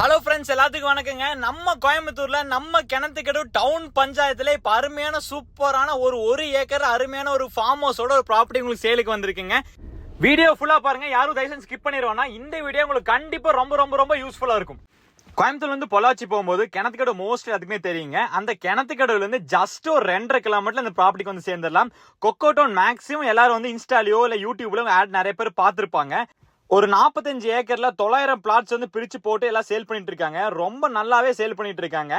Hello friends எல்லாத்துக்கும் வணக்கங்க. நம்ம கோயம்புத்தூர்ல நம்ம கிணத்துக்கடு டவுன் பஞ்சாயத்துல இப்ப அருமையான சூப்பரான ஒரு ஒரு ஏக்கர் அருமையான ஒரு ஃபார்ம் ஹவுஸோட ஒரு ப்ராப்பர்ட்டி உங்களுக்கு சேலுக்கு வந்திருக்குங்க. வீடியோ ஃபுல்லா பாருங்க. யாரும் தயவுசெய்து ஸ்கிப் பண்ணிடுவோம்னா இந்த வீடியோ உங்களுக்கு கண்டிப்பா ரொம்ப ரொம்ப ரொம்ப யூஸ்ஃபுல்லா இருக்கும். கோயம்புத்தூர்ல இருந்து பொள்ளாச்சி போகும்போது கிணத்துக்கடை மோஸ்ட்லி அதுக்குமே தெரியுங்க. அந்த கிணத்துக்கடையில இருந்து ஜஸ்ட் ஒரு ரெண்டரை கிலோமீட்டர் அந்த ப்ராப்பர்ட்டிக்கு வந்து சேர்ந்துடலாம். கொக்கோ டவுன் மேக்ஸிமம் எல்லாரும் வந்து இன்ஸ்டாலியோ இல்ல யூடியூப்ல ஆட் நிறைய பேர் பார்த்துருப்பாங்க. ஒரு நாற்பத்தஞ்சு ஏக்கர்ல தொள்ளாயிரம் பிளாட்ஸ் வந்து பிரிச்சு போட்டு எல்லாம் சேல் பண்ணிட்டு இருக்காங்க. ரொம்ப நல்லாவே சேல் பண்ணிட்டு இருக்காங்க.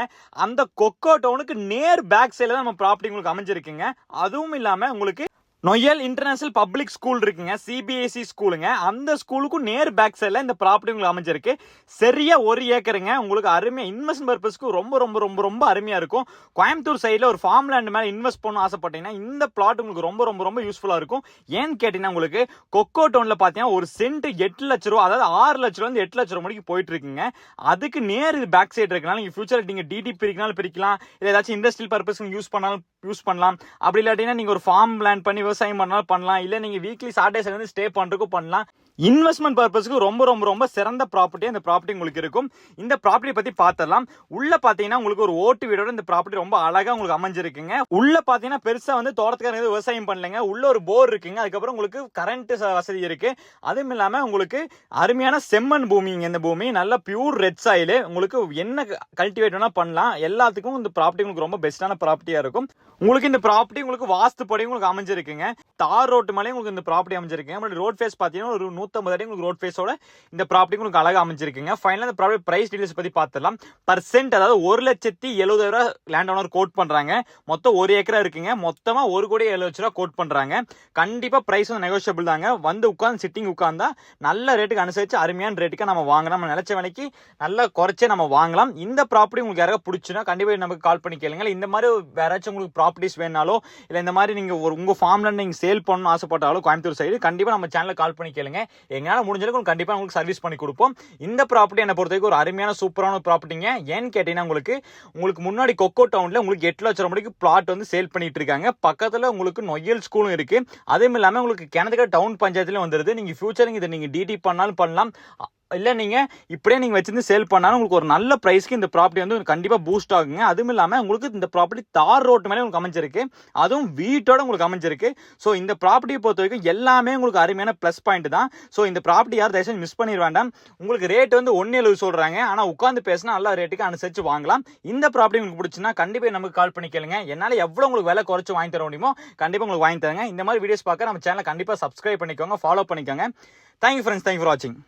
அந்த கொக்கோ டவுனுக்கு நேர் பேக் சைடில் தான் நம்ம ப்ராப்பர்ட்டி உங்களுக்கு அமைஞ்சிருக்குங்க. அதுவும் இல்லாம உங்களுக்கு நொயல் இன்டர்நேஷனல் பப்ளிக் ஸ்கூல் இருக்குங்க சிபிஎஸ்சி ஸ்கூலுங்க அந்த ஸ்கூலுக்கும் நேர் பேக் சைடில் இந்த ப்ராப்பர்ட்டி உங்களுக்கு அமைஞ்சிருக்கு. சரியா ஒரு ஏக்கருங்க. உங்களுக்கு அருமையாக இன்வெஸ்ட்மெண்ட் பர்பஸ்க்கு ரொம்ப ரொம்ப ரொம்ப ரொம்ப அருமையாக இருக்கும். கோயம்புத்தூர் சைடில் ஒரு ஃபார்ம் லேண்ட் மேலே இன்வெஸ்ட் பண்ண ஆசைப்பட்டீங்கன்னா இந்த பிளாட் உங்களுக்கு ரொம்ப ரொம்ப ரொம்ப யூஸ்ஃபுல்லாக இருக்கும். ஏன்னு கேட்டீங்கன்னா உங்களுக்கு கொக்கோ டவுனில் பார்த்தீங்கன்னா ஒரு சென்ட் எட்டு லட்ச ரூபா அதாவது ஆறு லட்ச ரூபா இருந்து எட்டு லட்ச ரூபா மணிக்கு போயிட்டு இருக்குங்க. அதுக்கு நேர் இது பேக் சைடு இருக்கனால நீங்கள் ஃபியூச்சர் நீங்கள் டிடி பிரிக்கனாலும் பிரிக்கலாம். இல்லை ஏதாச்சும் இண்டஸ்ட்ரியல் பர்பஸ்க்கு யூஸ் பண்ணாலும் யூஸ் பண்ணலாம். அப்படி இல்லாட்டினா நீங்கள் ஒரு ஃபார்ம் பிளான் பண்ணி விவசாயம் பண்ணாலும் பண்ணலாம். இல்லை நீங்கள் வீக்லி சாட்டர்டே வந்து ஸ்டே பண்ணுறதுக்கும் பண்ணலாம். இன்வெஸ்ட்மெண்ட் பர்பஸ்க்கு ரொம்ப ரொம்ப ரொம்ப சிறந்த ப்ராப்பர்ட்டி அந்த ப்ராப்பர்ட்டி உங்களுக்கு இருக்கும். இந்த ப்ராப்பர்ட்டி பற்றி பார்த்துடலாம் உள்ள பார்த்தீங்கன்னா உங்களுக்கு ஒரு ஓட்டு வீடோட இந்த ப்ராப்பர்ட்டி ரொம்ப அழகாக உங்களுக்கு அமைஞ்சிருக்குங்க. உள்ள பார்த்தீங்கன்னா பெருசாக வந்து தோட்டத்துக்காரங்க எதுவும் விவசாயம் பண்ணலைங்க. உள்ள ஒரு போர் இருக்குங்க. அதுக்கப்புறம் உங்களுக்கு கரண்ட் வசதி இருக்கு. அதுவும் இல்லாமல் உங்களுக்கு அருமையான செம்மண் பூமிங்க இந்த பூமி. நல்ல பியூர் ரெட் சாயில் உங்களுக்கு என்ன கல்டிவேட் வேணால் பண்ணலாம். எல்லாத்துக்கும் இந்த ப்ராப்பர்ட்டி உங்களுக்கு ரொம்ப பெஸ்ட்டான ப்ராப்பர்ட்டியாக இருக்கும். உங்களுக்கு இந்த ப்ராப்பர்ட்டி உங்களுக்கு வாஸ்து படி உங்களுக்கு அமைஞ்சிருக்குங்க. தார் ரோட்டு மேலே உங்களுக்கு இந்த ப்ராப்பர்ட்டி அமைஞ்சிருக்குங்க. நம்மளோட ரோட் ஃபேஸ் பார்த்தீங்கன்னா ஒரு நூற்றம்பது அடி உங்களுக்கு ரோட் ஃபேஸோட இந்த ப்ராப்பர்ட்டி உங்களுக்கு அழகாக அமைஞ்சிருக்குங்க. ஃபைனலாக இந்த ப்ராப்பர்ட்டி ப்ரைஸ் டீடைல்ஸ் பற்றி பார்த்துடலாம். பர்சென்ட் அதாவது ஒரு லட்சத்தி எழுபதாயிரம் லேண்ட் ஓனர் கோட் பண்ணுறாங்க மொத்தம் ஒரு ஏக்கரா இருக்குங்க. மொத்தமாக ஒரு கோடி ஏழு லட்ச ரூபா கோட் பண்ணுறாங்க கண்டிப்பாக ப்ரைஸ் வந்து நெகோஷியபிள் தாங்க. வந்து உட்காந்து சிட்டிங் உட்காந்தா நல்ல ரேட்டுக்கு அனுசரிச்சு அருமையான ரேட்டுக்கு நம்ம வாங்கலாம். நம்ம நினச்ச விலைக்கு நல்லா குறைச்சே நம்ம வாங்கலாம். இந்த ப்ராப்பர்ட்டி உங்களுக்கு யாராவது பிடிச்சுன்னா கண்டிப்பாக நமக்கு கால் பண்ணி கேளுங்க. இந்த மாதிரி வேறாச்சும் உங்களுக்கு உங்களுக்கு ப்ராப்பர்ட்டிஸ் வேணாலோ இல்லை இந்த மாதிரி நீங்கள் ஒரு உங்கள் ஃபார்மில் நீங்கள் சேல் பண்ணணும் ஆசைப்பட்டாலும் கோயம்புத்தூர் சைடு கண்டிப்பாக நம்ம சேனலில் கால் பண்ணி கேளுங்க. எங்களால் முடிஞ்சளவுக்கு கண்டிப்பாக உங்களுக்கு சர்வீஸ் பண்ணி கொடுப்போம். இந்த ப்ராப்பர்ட்டி என்னை பொறுத்த வரைக்கும் ஒரு அருமையான சூப்பரான ப்ராப்பர்ட்டிங்க ஏன்னு கேட்டீங்கன்னா உங்களுக்கு உங்களுக்கு முன்னாடி கொக்கோ டவுனில் உங்களுக்கு எட்டு லட்சம் ரூபாய்க்கு பிளாட் வந்து சேல் பண்ணிட்டு இருக்காங்க. பக்கத்தில் உங்களுக்கு நொய்யல் ஸ்கூலும் இருக்குது அதுவும் இல்லாமல் உங்களுக்கு கிணத்துக்கு டவுன் பஞ்சாயத்துலேயும் வந்துருது. நீங்கள் ஃபியூச்சர் இதை நீங்கள் டிடி பண்ணாலும் பண்ணலாம். இல்லை நீங்கள் இப்படியே நீங்கள் வச்சிருந்து சேல் பண்ணாலும் உங்களுக்கு ஒரு நல்ல ப்ரைஸ்க்கு இந்த ப்ராப்பர்ட்டி வந்து கண்டிப்பாக பூஸ்ட் ஆகுங்க. அதுவும் இல்லாமல் உங்களுக்கு இந்த ப்ராப்பர்ட்டி தார் ரோட்டு மேலே உங்களுக்கு அமைஞ்சிருக்கு. அதுவும் வீட்டோட உங்களுக்கு அமைஞ்சிருக்கு. ஸோ இந்த ப்ராப்பர்ட்டியை பொறுத்த வரைக்கும் எல்லாமே உங்களுக்கு அருமையான ப்ளஸ் பாயிண்ட் தான். ஸோ இந்த ப்ராப்பர்ட்டி யார் தயவுசெய்து மிஸ் பண்ணிட வேண்டாம். உங்களுக்கு ரேட் வந்து ஒன்று எழுபது சொல்கிறாங்க ஆனால் உட்காந்து பேசினா நல்ல ரேட்டுக்கு அனுசரித்து வாங்கலாம். இந்த ப்ராப்பர்ட்டி உங்களுக்கு பிடிச்சுன்னா கண்டிப்பாக நமக்கு கால் பண்ணி கேளுங்க. என்னால் எவ்வளோ உங்களுக்கு விலை குறைச்சி வாங்கி தர முடியுமோ கண்டிப்பாக உங்களுக்கு வாங்கி தருங்க. இந்த மாதிரி வீடியோஸ் பார்க்க நம்ம சேனலை கண்டிப்பாக சப்ஸ்கிரைப் பண்ணிக்கோங்க. ஃபாலோ பண்ணிக்கோங்க. தேங்க்யூ ஃப்ரெண்ட்ஸ் தேங்க்யூ ஃபார் வாட்சிங்